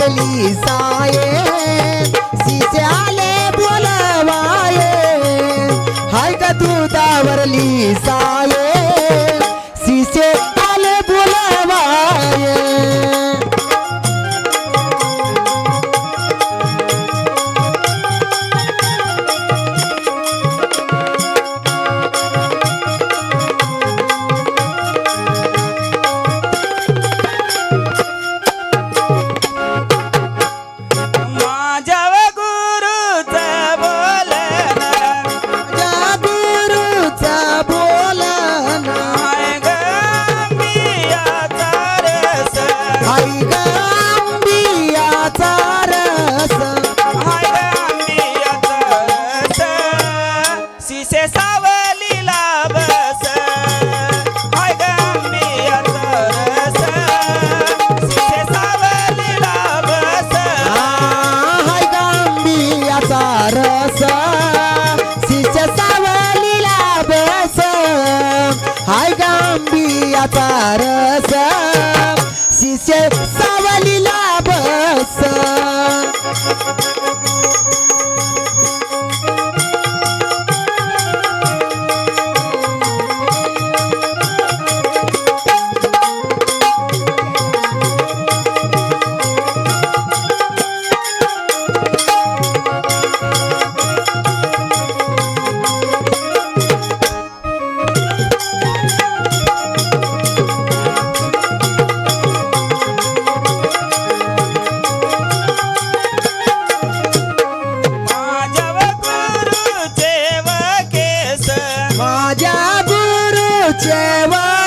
वारली साये. सिस्याले बोलवाये. हाय का तू दावरली सा रस. माझ्या गुरुचे व केस